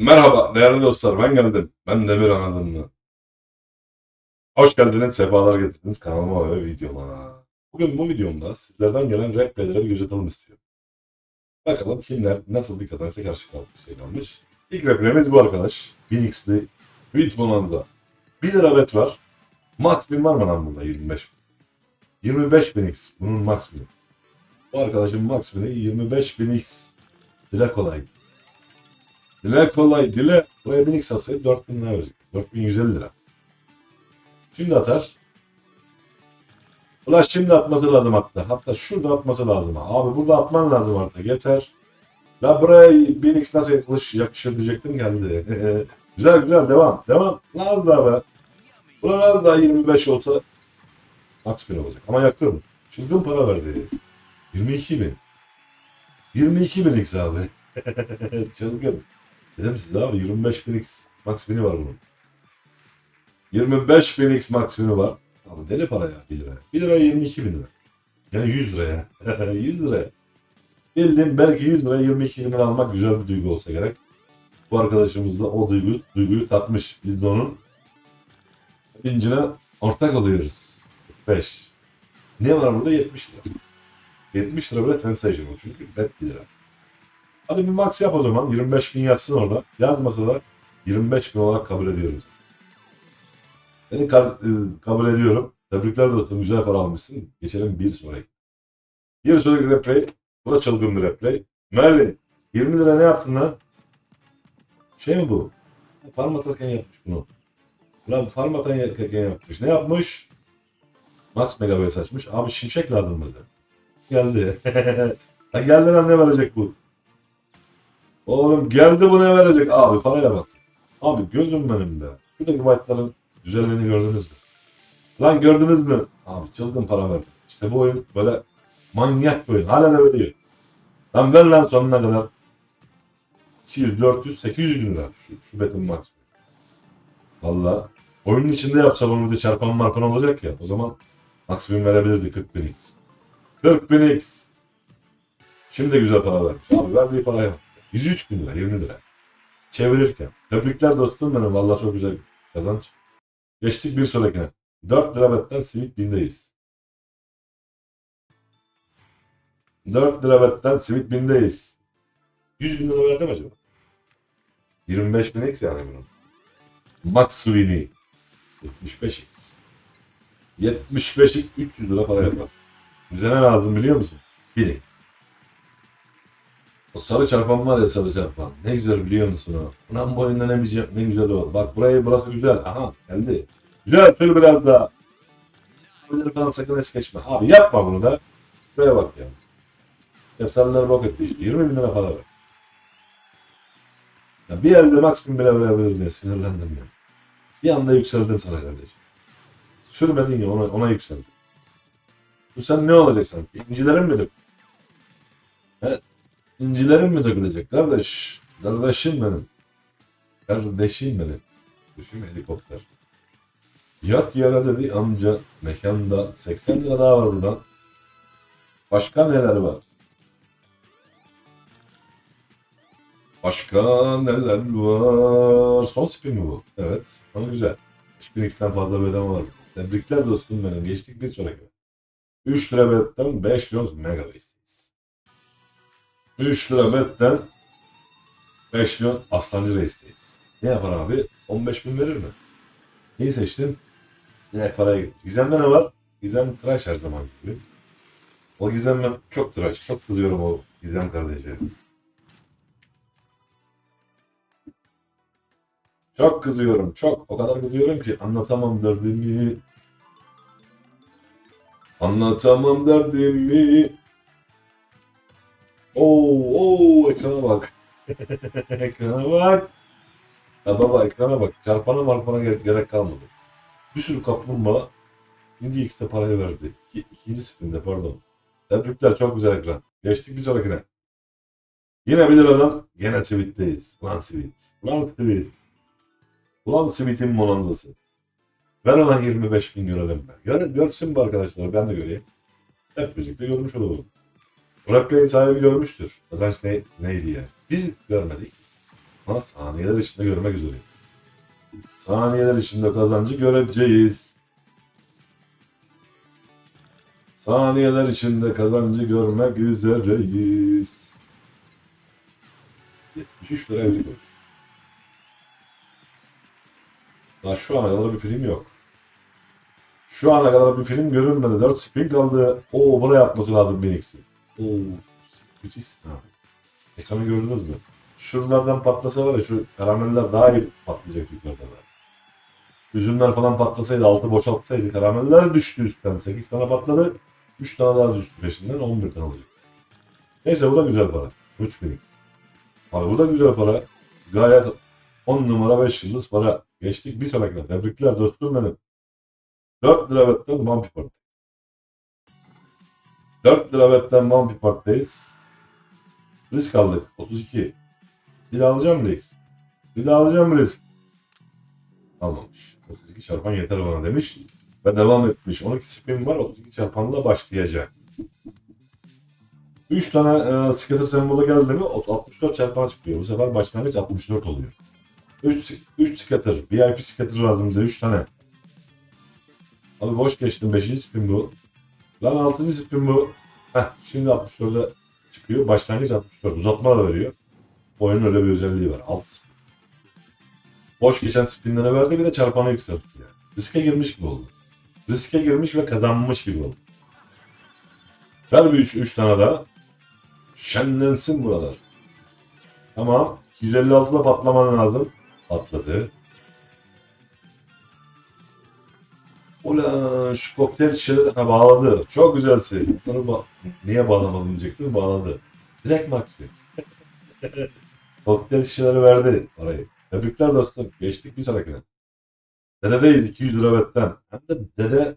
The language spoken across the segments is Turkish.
Merhaba değerli dostlar ben geldim. Ben Demir mı? Hoş geldiniz, sefalar getirdiniz kanalıma ve videoma. Bugün bu videomda sizlerden gelen replayleri bir göz atalım istiyorum. Bakalım kimler nasıl bir kazançla karşı karşıya şey kalmış. İlk replayimiz bu arkadaş. 1000 XP With Bonanza. 1 lira bet var. Max 1000 var mı lan burada 25 25 bin X. Bunun max 1000. Bu arkadaşın max 1000'i 25 bin X. Dile kolay. Dile kolay dile. Buraya 1000 X atsaydı 4000 lira verecek. 4150 lira. Şimdi atar. Ulan şimdi atması lazım hatta. Hatta şurada atması lazım. Abi burada atman lazım artık. Yeter. La buraya 1000x nasıl yakılış, yakışır diyecektim geldi. güzel güzel devam. Devam. Az daha be. Ulan az daha 25 olsa max 1 olacak. Ama yakın. Çılgın para verdi. 22 bin. 22 bin x abi. Çılgın. Dedim size abi 25 bin x max 1000'i var bunun. 25 bin x max 1000'i var. Abi deli para ya 1 lira. 1 lira 22 bin lira. Yani 100 liraya. 100 liraya. Bildiğim belki 100 lira 22 bin lira almak güzel bir duygu olsa gerek. Bu arkadaşımız da o duygu, duyguyu tatmış. Biz de onun bilincine ortak oluyoruz. 5. Ne var burada? 70 lira. 70 lira bile sensational çünkü bet 1 lira. Hadi bir max yap o zaman. 25 bin yazsın orada. Yazmasa da 25 bin olarak kabul ediyoruz. Seni e, kabul ediyorum. Tebrikler dostum. Güzel para almışsın. Geçelim bir sonraki. Bir sonraki replay. Bu da çılgın bir replay. Merlin. 20 lira ne yaptın lan? Şey mi bu? Farm atarken yapmış bunu. Ulan farm atarken yapmış. Ne yapmış? Max Megabyte açmış. Abi şimşek lazım bize. Geldi. ha geldi lan ne verecek bu? Oğlum geldi bu ne verecek? Abi paraya bak. Abi gözüm benim be. Şuradaki white'ların güzelliğini gördünüz mü? Lan gördünüz mü? Abi çılgın para verdim. İşte bu oyun böyle manyak bir oyun. Hala da veriyor. Lan ver lan sonuna kadar. 200, 400, 800 bin lira. Şu, şu betin max. Valla. Oyunun içinde yapsa bunu bir de çarpan marpan olacak ya. O zaman maksimum verebilirdi 40 bin x. 40 bin x. Şimdi de güzel para vermiş. Abi verdiği paraya. 103 bin lira, 20 lira. Çevirirken. Tebrikler dostum benim. Valla çok güzel kazanç. Geçtik bir sonrakine. 4 lira betten simit bindeyiz. 4 lira betten simit bindeyiz. 100 bin lira verdi mi acaba? 25 bin x yani bunun. Max Sweeney. 75 x. 75 x 300 lira para yapar. Bize ne lazım biliyor musun? 1 x. Sarı çarpan var ya sarı çarpan. Ne güzel biliyor musun o? Ulan bu oyunda ne güzel, ne güzel o. Bak burayı burası güzel. Aha geldi. Güzel tür biraz daha. Bunları falan sakın es geçme. Abi yapma bunu da. Şuraya bak ya. Efsaneler bok etti işte. 20 bin lira para ver. Ya bir yerde maksimum bile verebilir diye sinirlendim ya. Bir anda yükseldim sana kardeşim. Sürmedin ya ona, ona yükseldin. Bu sen ne olacaksın? İncilerin mi dök? He? İncilerin mi dökülecek kardeş? Kardeşim benim. Kardeşim benim. Düşün helikopter. Yat yere dedi amca mekanda 80 lira daha var buradan. Başka neler var? Başka neler var? Son spin mi bu? Evet. Ama güzel. 3000x'ten fazla ödeme var. Tebrikler dostum benim. Geçtik bir sonraki. 3 lira betten 5 Jones Mega Base'deyiz. 3 lira betten 5 milyon Aslancı Reis'teyiz. Ne yapar abi? 15 bin verir mi? Neyi seçtin? Ne paraya gitti. Gizem'de ne var? Gizem tıraş her zaman gibi. O Gizem ben çok tıraş. Çok kızıyorum o Gizem kardeşe. Çok kızıyorum. Çok. O kadar kızıyorum ki anlatamam derdimi. Anlatamam derdimi. Oo, oo, ekrana bak. ekrana bak. Ya baba ekrana bak. Çarpana marpana gerek, gerek kalmadı. Bir sürü kaplumbağa Şimdi X'te parayı verdi. İki, ikinci spinde pardon. Tebrikler çok güzel ekran. Geçtik bir sonrakine. Yine bir liradan gene tweet'teyiz. Ulan tweet. Ulan tweet. Ulan tweet'in monandası. Ver ona 25 bin görelim. Gör, görsün bu arkadaşlar ben de göreyim. Hep birlikte görmüş olalım. Roleplay'in sahibi görmüştür. Kazanç ne, neydi ya? Biz görmedik. Ama saniyeler içinde görmek üzereyiz. Saniyeler içinde kazancı göreceğiz. Saniyeler içinde kazancı görmek üzereyiz. 73 lira evlilik olmuş. Daha şu ana kadar bir film yok. Şu ana kadar bir film görünmedi. 4 spin kaldı. Oo buraya atması lazım Phoenix'in. Oo müthiş. Ha. Ekranı gördünüz mü? Şuralardan patlasa var ya şu karameller daha iyi patlayacak yukarıda da. Üzümler falan patlasaydı altı boşaltsaydı karameller düştü üstten. 8 tane patladı. 3 tane daha düştü peşinden 11 tane olacak. Neyse bu da güzel para. 3 Phoenix. Abi bu da güzel para. Gayet 10 numara 5 yıldız para. Geçtik bir sonrakine. Tebrikler dostum benim. 4 lira betten Vampy Park. 4 lira betten Vampy Park'tayız. Risk aldık. 32. Bir daha alacağım mı risk? Bir daha alacağım mı risk? Almamış. 32 çarpan yeter bana demiş. Ve devam etmiş. 12 spin var. 32 çarpanla başlayacak. 3 tane e, scatter sembolü geldi mi 64 çarpan çıkıyor. Bu sefer başlangıç 64 oluyor. 3, 3 scatter. VIP scatter lazım bize 3 tane. Abi boş geçtim 5. spin bu. Lan 6. spin bu. Heh şimdi 64'e çıkıyor. Başlangıç 64. Uzatma da veriyor. Oyunun öyle bir özelliği var. 6 spin. Boş geçen spinlere verdi bir de çarpanı yükseltti yani. Riske girmiş gibi oldu. Riske girmiş ve kazanmış gibi oldu. Ver bir 3 tane daha. Şenlensin buralar. Tamam. 256'da patlaman lazım. Patladı. Ulan şu kokteyl şişeleri ha, bağladı. Çok güzelsin. Bunları ba niye bağlamadın diyecektim. Bağladı. Direkt Max kokteyl şişeleri verdi parayı. Tebrikler dostum. Geçtik bir sonrakine. Dededeyiz 200 lira betten. Hem de dede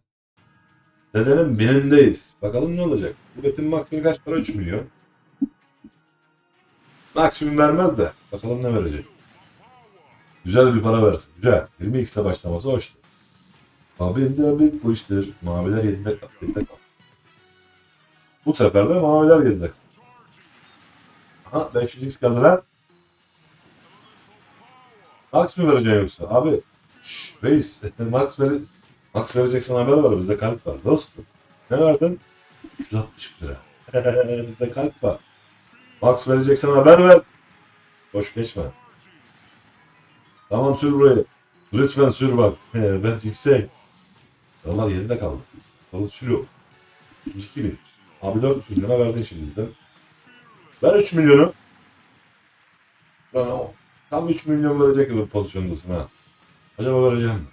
dedenin binindeyiz. Bakalım ne olacak. Bu betin maksimum kaç para? 3 milyon. Maksimum vermez de. Bakalım ne verecek. Güzel bir para versin. Güzel. 20x ile başlaması hoştu. Abi de bir bu iştir. Maviler 7'de kal. 7'de kal. Bu sefer de maviler 7'de kal. Aha 500x geldi lan. Max mı vereceksin yoksa? Abi şş, reis Max, ver Max vereceksen haber var bizde kalp var dostum. Ne verdin? 360 lira. bizde kalp var. Max vereceksen haber ver. Boş geçme. Tamam sür burayı. Lütfen sür bak. ben yüksek. Onlar yerinde kaldı. Kalı sürüyor. 32 bin. Abi 400 lira verdin şimdi bize. Ver 3 milyonu. Lan o tam 3 milyon verecek bir pozisyondasın ha. Acaba vereceğim mi?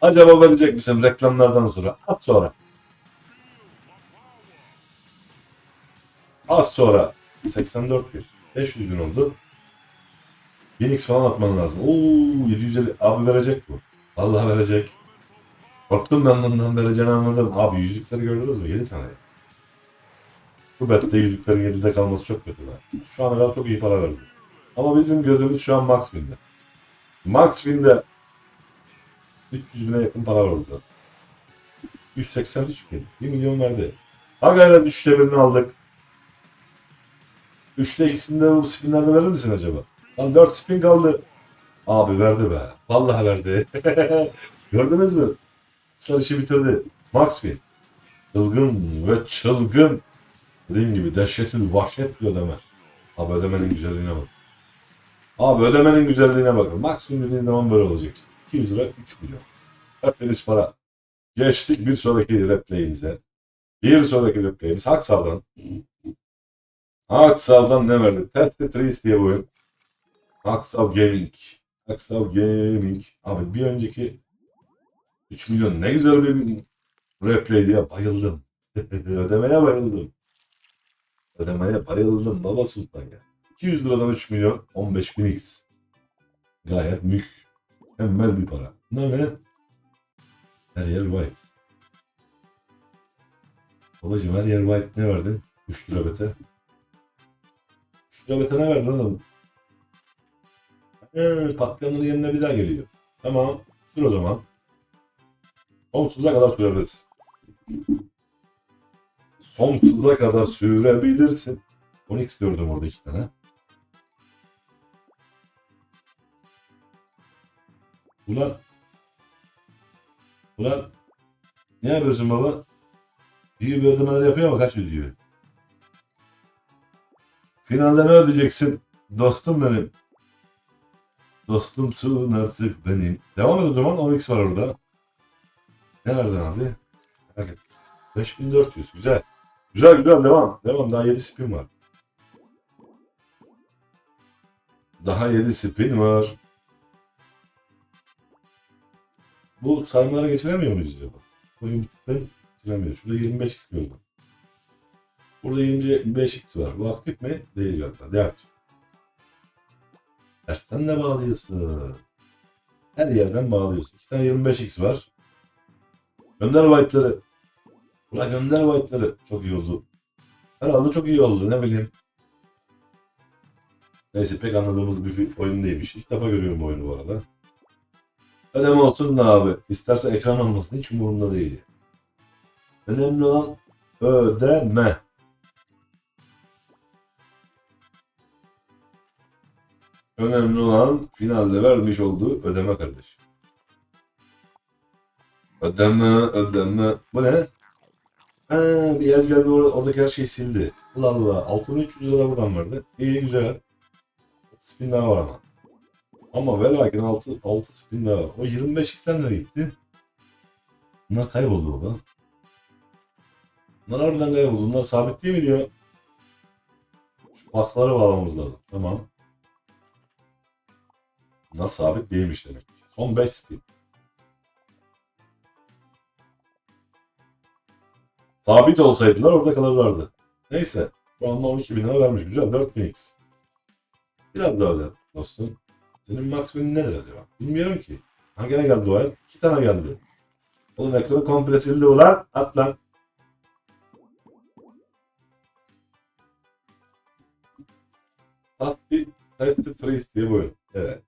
Acaba verecek misin reklamlardan sonra? At sonra. Az sonra 84 gün. 500 gün oldu. 1000x falan atman lazım. Oo 750 abi verecek bu. Allah verecek. Korktum ben bundan vereceğini anladım. Abi yüzükleri gördünüz mü? 7 tane. Bu bette yüzüklerin 7'de kalması çok kötü lan. Şu ana kadar çok iyi para verdi. Ama bizim gözümüz şu an Max Win'de. Max Win'de 300 bine yakın para verdi. 183 bin. 1 milyon verdi. Ha gayret 3'te birini aldık. 3'te ikisini bu spinlerde verir misin acaba? Lan 4 spin kaldı. Abi verdi be. Vallahi verdi. Gördünüz mü? Sen işi bitirdi. Max Win. Çılgın ve çılgın. Dediğim gibi dehşetül vahşet bir ödeme. Abi ödemenin güzelliğine bak. Abi ödemenin güzelliğine bakın. Max Win dediğin zaman böyle olacak işte. 200 lira 3 milyon. Hepiniz para. Geçtik bir sonraki replayimize. Bir sonraki replayimiz Haksav'dan. Haksav'dan ne verdi? Tested Trees diye bu oyun. Haksav Gaming. Haksav Gaming. Abi bir önceki 3 milyon ne güzel bir replaydi ya. Bayıldım. Ödemeye bayıldım. Ödemeye bayıldım baba sultan ya. 200 liradan 3 milyon 15 bin x. Gayet mükemmel bir para. Ne ne? Her yer white. Babacım her yer white ne verdin? 3 lira bete. 3 lira bete ne verdin oğlum? Ee, patlayanın yerine bir daha geliyor. Tamam. Sür o zaman. Sonsuza kadar sürebiliriz. Sonsuza kadar sürebilirsin. 10x gördüm orada iki tane. Ulan. Ulan. Ne yapıyorsun baba? İyi bir ödemeler yapıyor ama kaç ödüyor? Finalde ne ödeyeceksin? Dostum benim. Dostumsun artık benim. Devam et o zaman. 10x var orada. Ne verdin abi? Ettim. 5400. Güzel. Güzel güzel devam. Devam. Daha 7 spin var. Daha 7 spin var. Bu sarmalara geçiremiyor muyuz acaba? Bu yumurtaları geçiremiyoruz. Şurada 25x gördüm. Burada 25x var. Bu aktif mi? Değil galiba. Deaktif. Tersten de bağlıyorsun. Her yerden bağlıyorsun. İki tane 25x var. Gönder white'ları. Ulan gönder white'ları. Çok iyi oldu. Herhalde çok iyi oldu. Ne bileyim. Neyse pek anladığımız bir oyun değilmiş. İlk defa görüyorum bu oyunu bu arada. Ödeme olsun da abi. İsterse ekran olmasın hiç umurumda değil. Önemli olan ödeme. Önemli olan finalde vermiş olduğu ödeme kardeş. Ödeme, ödeme. Bu ne? Ha, bir yer geldi orada, oradaki her şeyi sildi. Allah Allah. 6300 lira buradan vardı. İyi güzel. Spin daha var ama. Ama ve lakin 6, 6 spin daha var. O 25 x'ten nereye gitti? Bunlar kayboldu orada. Bunlar harbiden kayboldu. Bunlar sabit değil mi diyor. Şu pasları bağlamamız lazım. Tamam. Bunlar sabit değilmiş demek. Son 5 spin. Sabit olsaydılar orada kalırlardı. Neyse. Şu anda 12 bin lira vermiş. Güzel. 4000 x. Biraz daha öde dostum. Senin max win nedir acaba? Bilmiyorum ki. Ha gene geldi o el. İki tane geldi. Oğlum ekranı komple sildi ulan. At lan. Tasty, Tasty Freeze diye bir oyun. Evet.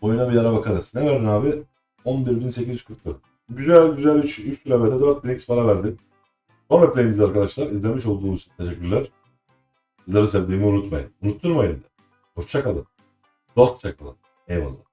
Oyuna bir ara bakarız. Ne verdin abi? 11.840. Güzel güzel 3, 3 kilometre 4000x para verdi. Son replayimiz arkadaşlar. İzlemiş olduğunuz için teşekkürler. Sizleri sevdiğimi unutmayın. Unutturmayın da. Hoşçakalın. Dostça kalın. Eyvallah.